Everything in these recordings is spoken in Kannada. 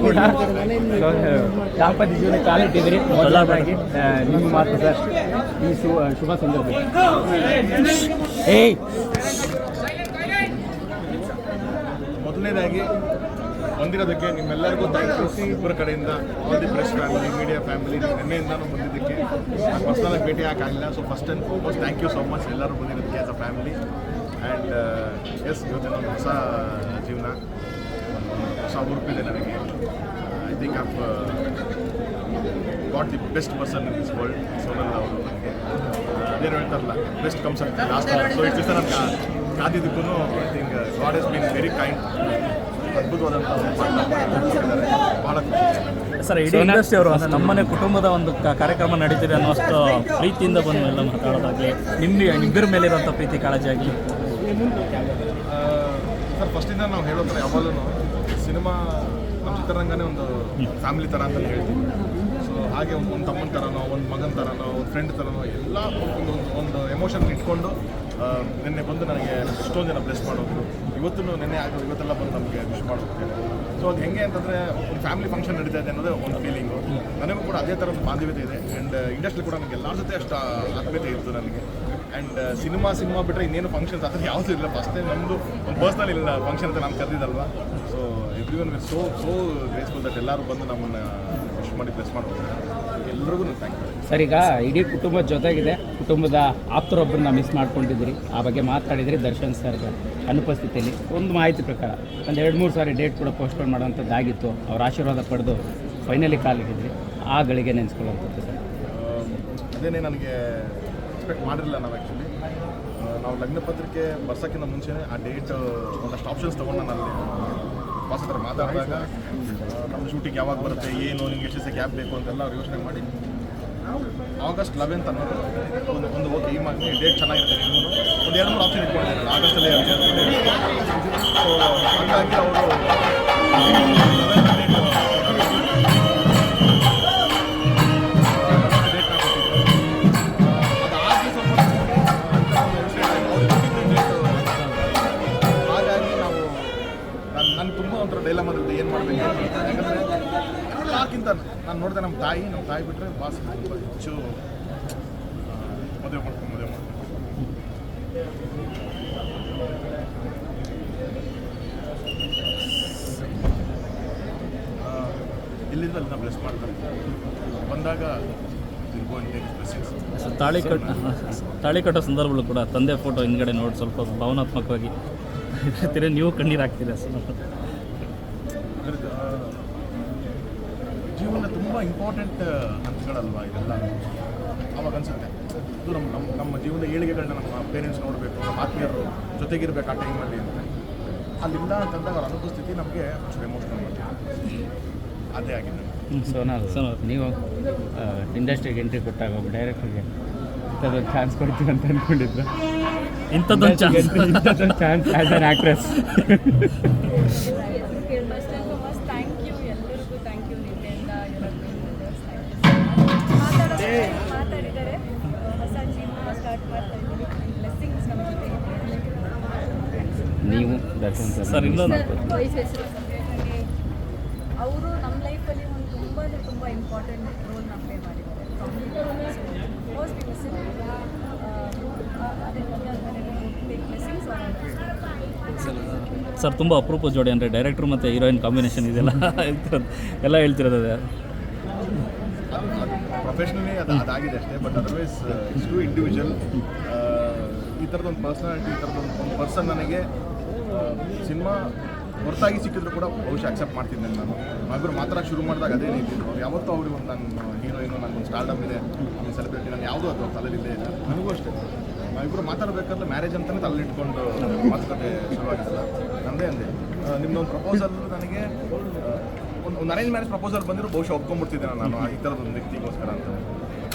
ಕೂಡ ದಾಂಪತ್ಯ ಜೀವನ ಕಾಲಿಟ್ಟಿದ್ದೀರಿ ಮೊದಲಾಗಿ ನಿಮ್ಮ ಮಾತು ಸರ್ ಈ ಶುಭ ಸಂದರ್ಭ ಮೊದಲನೇದಾಗಿ ಬಂದಿರೋದಕ್ಕೆ ನಿಮ್ಮೆಲ್ಲರಿಗೂ ಥ್ಯಾಂಕ್ ಯು ಇಬ್ಬರ ಕಡೆಯಿಂದ all the press family media family ನಾನು ಬಂದಿದ್ದಕ್ಕೆ ಪರ್ಸ್ನಲಾಗಿ ಭೇಟಿ ಹಾಕಾಗಿಲ್ಲ so first and foremost thank you so much ಎಲ್ಲರೂ ಬಂದಿರೋದಕ್ಕೆ as a family and yes ಇವತ್ತಿನ ಹೊಸ ಜೀವನ ಹೊಸ ಹುರುಪಿದೆ ನನಗೆ. I I've uh, got the best person in this world, Sonal ಅವರು ಅದೇನು ಹೇಳ್ತಾರಲ್ಲ ಬೆಸ್ಟ್ ಕಮ್ಸ್ ಅಂತ ಲಾಸ್ಟ್ ಸೊ ಇಷ್ಟು ದಿವಸ ನಾನು ಕಾದಿದ್ದಕ್ಕೂ I think God is been very kind ಅದ್ಭುತವಾದಂಥ ಒಂದು ಪಾಠ. ಕೊಟ್ಟಿದ್ದಾರೆ. ಭಾಳ ಖುಷಿ. ಸರ್ ಇಡೀ ಇಂಡಸ್ಟ್ರಿ ಅವರು ಅಂದ್ರೆ ನಮ್ಮನೆ ಕುಟುಂಬದ ಒಂದು ಕಾರ್ಯಕ್ರಮ ನಡೀತಿದೆ ಅನ್ನೋಷ್ಟು ಪ್ರೀತಿಯಿಂದ ಬಂದು ಎಲ್ಲ ಮಾತಾಡೋದಾಗಲಿ ನಿಮ್ಮ ಇಬ್ಬರ ಮೇಲೆ ಇರುವಂಥ ಪ್ರೀತಿ ಕಾಳಜಿ ಆಗಲಿ. ಸರ್ ಫಸ್ಟಿಂದ ನಾವು ಹೇಳೋದ್ರೆ ಯಾವಾಗಲೂ ಸಿನಿಮಾ ನಮ್ಮ ಚಿತ್ರರಂಗನೇ ಒಂದು ಫ್ಯಾಮಿಲಿ ಥರ ಅಂತ ಹೇಳ್ತೀವಿ ಸೊ ಹಾಗೆ ಒಂದು ಒಂದು ತಮ್ಮನ ಥರನೋ, ಒಂದು ಮಗನ ಥರನೋ, ಒಂದು ಫ್ರೆಂಡ್ ಥರನೋ, ಎಲ್ಲ ಒಂದು ಒಂದು ಒಂದು ಎಮೋಷನ್ ಇಟ್ಕೊಂಡು ನಿನ್ನೆ ಬಂದು ನನಗೆ ಎಷ್ಟೊಂದು ಜನ ಬ್ಲೆಸ್ ಮಾಡೋದು ಇವತ್ತು ನಿನ್ನೆ ಆಗೋ ಇವತ್ತೆಲ್ಲ ಬಂದು ನಮಗೆ ವಿಶ್ ಮಾಡೋದು ಸೊ ಅದು ಹೆಂಗೆ ಅಂತಂದರೆ ಒಂದು ಫ್ಯಾಮಿಲಿ ಫಂಕ್ಷನ್ ನಡೀತಾ ಇದೆ ಅನ್ನೋದೇ ಒಂದು ಫೀಲಿಂಗು ನನಗೂ ಕೂಡ ಅದೇ ಥರದ ಬಾಂಧವ್ಯತೆ ಇದೆ. ಆ್ಯಂಡ್ ಇಂಡಸ್ಟ್ರಿ ಕೂಡ ನನಗೆ ಎಲ್ಲರ ಜೊತೆ ಅಷ್ಟು ಆತ್ಮೀಯತೆ ಇತ್ತು ನನಗೆ. ಆ್ಯಂಡ್ ಸಿನಿಮಾ ಸಿನಿಮಾ ಬಿಟ್ಟರೆ ಇನ್ನೇನು ಫಂಕ್ಷನ್ಸ್ ಆ ಥರ ಯಾವುದೂ ಇಲ್ಲ. ಫಸ್ಟ್ ಟೈಮ್ ನಮ್ಮದು ಒಂದು ಪರ್ಸ್ನಲ್ ಇಲ್ಲ ಫಂಕ್ಷನ್ ಅಂತ ನಾನು ಕರೆದಿದ್ದಲ್ವ? So everyone so so graceful that ಎಲ್ಲರೂ ಬಂದು ನಮ್ಮನ್ನು ವಿಶ್ ಮಾಡಿ ಬ್ಲೆಸ್ ಮಾಡ್ಬೋದು. ಎಲ್ರಿಗೂ ಥ್ಯಾಂಕ್ ಯು ಸರ್ ಈಗ ಇಡೀ ಕುಟುಂಬದ ಜೊತೆಗಿದೆ. ಕುಟುಂಬದ ಆಪ್ತರೊಬ್ಬರನ್ನ ಮಿಸ್ ಮಾಡ್ಕೊಂಡಿದ್ದೀರಿ. ಆ ಬಗ್ಗೆ ಮಾತಾಡಿದ್ರಿ ದರ್ಶನ್ ಸರ್ ಅನುಪಸ್ಥಿತಿಯಲ್ಲಿ. ಒಂದು ಮಾಹಿತಿ ಪ್ರಕಾರ ಒಂದು ಎರಡು ಮೂರು ಸಾರಿ ಡೇಟ್ ಕೂಡ ಪೋಸ್ಟ್ಪೋನ್ ಮಾಡೋಂಥದ್ದಾಗಿತ್ತು ಅವ್ರ ಆಶೀರ್ವಾದ ಪಡೆದು ಫೈನಲಿ ಕಾಲಿಟ್ಟಿದ್ರಿ ಆ ಗಳಿಗೆ ನೆನೆಸ್ಕೊಳ್ಳೋಂಥದ್ದು ಸರ್. ಅದೇನೇ ನನಗೆ ಎಕ್ಸ್ಪೆಕ್ಟ್ ಮಾಡಿರಲಿಲ್ಲ ನಾವು ಆ್ಯಕ್ಚುಲಿ ನಾವು ಲಗ್ನ ಪತ್ರಿಕೆ ಬರ್ಸೋಕ್ಕಿಂತ ಮುಂಚೆನೇ ಆ ಡೇಟ್ ಒಂದಷ್ಟು ಆಪ್ಷನ್ಸ್ ತೊಗೊಂಡು ನಾನು ಬಾಸ್ ಹತ್ರ ಮಾತಾಡಿದಾಗ ನಮ್ಮ ಶೂಟಿಂಗ್ ಯಾವಾಗ ಬರುತ್ತೆ, ಏನು, ನಿಮ್ಗೆ ಎಷ್ಟು ದಿವಸ ಗ್ಯಾಪ್ ಬೇಕು ಅಂತೆಲ್ಲ ಅವ್ರು ಯೋಚನೆ ಮಾಡಿ. ಆಗಸ್ಟ್ ಲೆವೆಂತ್ ಅನ್ನೋದು ಒಂದು ಒಂದು ಓಕೆ ಈ ಮಾಡಿ ಡೇಟ್ ಚೆನ್ನಾಗಿರುತ್ತೆ ಒಂದು ಎರಡು ಮೂರು ಆಪ್ಷನ್ ಇಟ್ಕೊಂಡಿದ್ದಾರೆ ಆಗಸ್ಟಲ್ಲೇ ಸೊ ಹಾಗಾಗಿ ಅವರು ನಾನು ನೋಡಿದೆ ನಮ್ಮ ತಾಯಿ ನಮ್ಮ ತಾಯಿ ಬಿಟ್ಟರೆ ಬಾಸ್ ತುಂಬ ಹೆಚ್ಚು ಮದುವೆ ಮಾಡ್ಕೊಂಡು ಮದುವೆ ಮಾಡ್ಕೊಂಡು ಇಲ್ಲಿಂದ ನಾವು ಬ್ಲೆಸ್ ಮಾಡ್ತಾರೆ. ಬಂದಾಗ ತಾಳಿ ಕಟ್ಟ ತಾಳಿ ಕಟ್ಟೋ ಸಂದರ್ಭಗಳು ಕೂಡ ತಂದೆ ಫೋಟೋ ಹಿಂದ್ಗಡೆ ನೋಡಿ ಸ್ವಲ್ಪ ಭಾವನಾತ್ಮಕವಾಗಿ ನೀವು ಕಣ್ಣೀರು ಹಾಕ್ತೀರಾ? ಸರ್ ಜೀವನ ತುಂಬ ಇಂಪಾರ್ಟೆಂಟ್ ಹಂತಗಳಲ್ವಾ ಇದೆಲ್ಲ? ಅವಾಗ ಅನ್ಸುತ್ತೆ. ಇದು ನಮ್ಮ ನಮ್ಮ ನಮ್ಮ ಜೀವನದ ಏಳಿಗೆಗಳನ್ನ ನಮ್ಮ ಪೇರೆಂಟ್ಸ್ ನೋಡಬೇಕು ನಮ್ಮ ಆತ್ಮೀಯರು ಜೊತೆಗಿರ್ಬೇಕು ಆ ಟೈಮಲ್ಲಿ ಅಂತ. ಅಲ್ಲಿಲ್ಲ ಅಂತಂದಾಗ ಅವ್ರ ಅನುಪಸ್ಥಿತಿ ನಮಗೆ ಅಷ್ಟು ಎಮೋಷನಲ್ ಮಾಡ್ತೀವಿ ಅದೇ ಆಗಿದೆ. ಸೋನಾಲ್ ಸೋನಾಲ್. ನೀವು ಇಂಡಸ್ಟ್ರಿಗೆ ಎಂಟ್ರಿ ಕೊಟ್ಟಾಗ ಒಬ್ಬ ಡೈರೆಕ್ಟ್ರಿಗೆ ಇಂಥದ್ದೊಂದು ಚಾನ್ಸ್ ಕೊಡ್ತೀವಿ ಅಂತ ಅಂದ್ಕೊಂಡಿದ್ರು ಇಂಥದ್ದೊಂದು ಚಾನ್ಸ್ ಇಂಥದ್ದೊಂದು ಚಾನ್ಸ್ ಆ್ಯಸ್ ಆ್ಯನ್ ಆ್ಯಕ್ಟ್ರೆಸ್ ನೀವು ಸರ್ ಇನ್ನೊಂದು- ಅವರು ನಮ್ಮ ಲೈಫಲ್ಲಿ ಒಂದು ತುಂಬ ಅಂದರೆ ತುಂಬ ಇಂಪಾರ್ಟೆಂಟ್ ರೋಲ್ನ ಪ್ಲೇ ಮಾಡಿದ್ದಾರೆ ಸರ್ ತುಂಬ ಅಪರೂಪ ಜೋಡಿ ಅಂದರೆ ಡೈರೆಕ್ಟ್ರು ಮತ್ತು ಹೀರೋಯಿನ್ ಕಾಂಬಿನೇಷನ್ ಇದೆಲ್ಲ ಹೇಳ್ತಿರೋದು ಎಲ್ಲ ಹೇಳ್ತಿರೋದು ಪ್ರೊಫೆಷ್ನಲಿ ಅದು ಅದಾಗಿದೆ ಅಷ್ಟೇ but otherwise it's to individual ಈ ಥರದೊಂದು ಪರ್ಸನಾಲಿಟಿ ಈ ಥರದೊಂದು ಒಂದು ಪರ್ಸನ್ ನನಗೆ ಸಿನಿಮಾ ಹೊರತಾಗಿ ಸಿಕ್ಕಿದ್ರು ಕೂಡ ಬಹುಶಃ ಅಕ್ಸೆಪ್ಟ್ ಮಾಡ್ತಿದ್ದೆ ನಾನು. ನಾವಿಬ್ಬರು ಮಾತ್ರ ಶುರು ಮಾಡಿದಾಗ ಅದೇ ರೀತಿ ಯಾವತ್ತೂ ಅವ್ರಿಗೆ ಒಂದು ನನ್ನ ಹೀರೋಯಿನು ನನ್ನ ಸ್ಟಾರ್ಡಮ್ ಇದೆ ಒಂದು ಸೆಲೆಬ್ರಿಟಿ ನಾನು ಯಾವುದೂ ಅದು ಇಲ್ಲ. ನನಗೂ ಅಷ್ಟೇ. ನಾವಿಬ್ಬರು ಮಾತಾಡಬೇಕಾದ್ರೆ ಮ್ಯಾರೇಜ್ ಅಂತಲೇ ತಲೆಲಿಟ್ಕೊಂಡು ಮಾತುಕತೆ ಶುರುವಾಗಿದ್ದಲ್ಲ ನಂದೇ ಅಂದೆ. ನಿಮ್ಮದು ಒಂದು ಪ್ರಪೋಸಲ್ ನನಗೆ ಒಂದು ಅರೇಂಜ್ ಮ್ಯಾರೇಜ್ ಪ್ರಪೋಸಲ್ ಬಂದಿರೋ ಬಹುಶಃ ಒಪ್ಕೊಂಡ್ಬಿಡ್ತಿದ್ದೆ ನಾನು ಈ ಥರದ ಒಂದು ವ್ಯಕ್ತಿಗೋಸ್ಕರ ಅಂತ.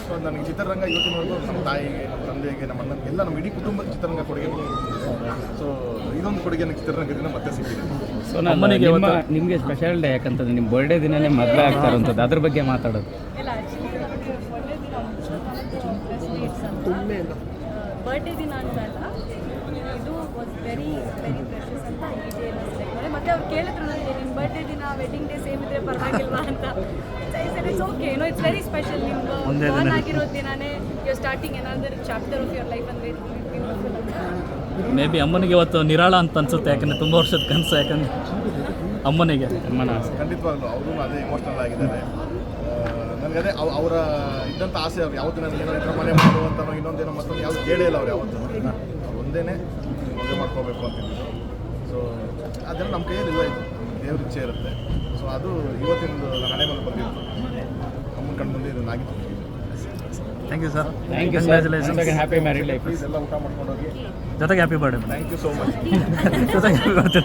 ಸೊ ನನಗೆ ಚಿತ್ರರಂಗ ಇವತ್ತಿನವರೆಗೂ ನಮ್ಮ ತಾಯಿಗೆ ನಮ್ಮ ತಂದೆಗೆ ನಮ್ಮ ಅಣ್ಣನಿಗೆ ಎಲ್ಲ ನಮ್ಮ ಇಡೀ ಕುಟುಂಬ ಚಿತ್ರರಂಗ ಕೊಡುಗೆ. ಸೊ ಇದೊಂದು ಕೊಡುಗೆ ನನಗೆ ಚಿತ್ರರಂಗದಿಂದ ಮತ್ತೆ ಸಿಕ್ಕಿದೆ. ಸೊ ನಮ್ಮನೆಗೆ ನಿಮ್ಮ ನಿಮಗೆ ಸ್ಪೆಷಲ್ ಡೇ ಯಾಕಂತಂದ್ರೆ ನಿಮ್ಮ ಬರ್ಡೇ ದಿನನೇ ಮದುವೆ ಆಗ್ತಾ ಇರುವಂಥದ್ದು. ಅದ್ರ ಬಗ್ಗೆ ಮಾತಾಡೋದು. ಬರ್ಡೇ ದಿನ ಅಂತ ಅಲ್ಲ ಇದು ವಾಸ್ ವೆರಿ ವೆರಿ ಪ್ರೆಷಸ್ ಅಂತ ಈ ಸೆಲೆಕ್ಟ್ ಮತ್ತೆ ಅವ್ರು ಕೇಳಿದ್ರು ನನಗೆ ನಿಮ್ಮ ಬರ್ಡೇ ದಿನ ವೆಡ್ಡಿಂಗ್ ಡೇ ಸೇಮ್ ಇದ್ರೆ ಪರವಾಗಿಲ್ವಾ ಅಂತ. ಇಟ್ಸ್ ಓಕೆ ಏನೋ ಇಟ್ಸ್ ವೆರಿ ಸ್ಪೆಷಲ್ ನಿಮ್ಗೆ ಒಂದೇ ದಿನ. ಆಗಿರೋ ದಿನಾನೇ ಯು ಸ್ಟಾರ್ಟಿಂಗ್ ಏನಾದರೂ ಚಾಪ್ಟರ್ ಆಫ್ ಯುವರ್ ಲೈಫ್ ಅಂದರೆ ಮೇ ಬಿ ಅಮ್ಮನಿಗೆ ಇವತ್ತು ನಿರಾಳ ಅಂತ ಅನ್ಸುತ್ತೆ ಯಾಕಂದ್ರೆ ತುಂಬ ವರ್ಷದ ಕನಸು ಯಾಕಂದ್ರೆ ಅಮ್ಮನಿಗೆ. ಅಮ್ಮನ ಆಸೆ ಖಂಡಿತವಾಗ್ಲೂ ಅವರು ಅದೇ ಇಮೋಷ್ನಲ್ ಆಗಿದ್ದಾರೆ. ನನಗೆ ಅದೇ ಅವರ ಇದ್ದಂಥ ಆಸೆ ಅವ್ರು ಯಾವತ್ತೂ ನನಗೆ ಏನೋ ಮನೆ ಮಾಡುವಂತ ಇನ್ನೊಂದೇನೋ ಮತ್ತೊಂದು ಯಾವ್ದು ಕೇಳೇ ಇಲ್ಲ ಅವ್ರು ಯಾವತ್ತೂ. ಒಂದೇನೆ ಮದುವೆ ಮಾಡ್ಕೋಬೇಕು ಅಂತಿದ್ರು ಸೊ ಅದೆಲ್ಲ ನಮ್ಮ ಕೈಯಲ್ಲಿ ಇಲ್ಲ ಇತ್ತು ದೇವ್ರ ಇಚ್ಛೆ ಇರುತ್ತೆ ಸೊ ಅದು ಇವತ್ತಿಂದು ಹಣೆ ಮೇಲೆ ಬಂದಿತ್ತು ಅಮ್ಮನ ಕಣ್ಣು ಮುಂದೆ ಇದನ್ನು ಆಗಿತ್ತು thank you sir thank you sir happy married life please ಎಲ್ಲ ಊಟ ಮಾಡ್ಕೊಂಡು ಹೋಗಿ ಜೊತೆಗೆ happy birthday thank you so much ಜೊತೆಗೆ ಹ್ಯಾಪಿ ಬರ್ಡೇ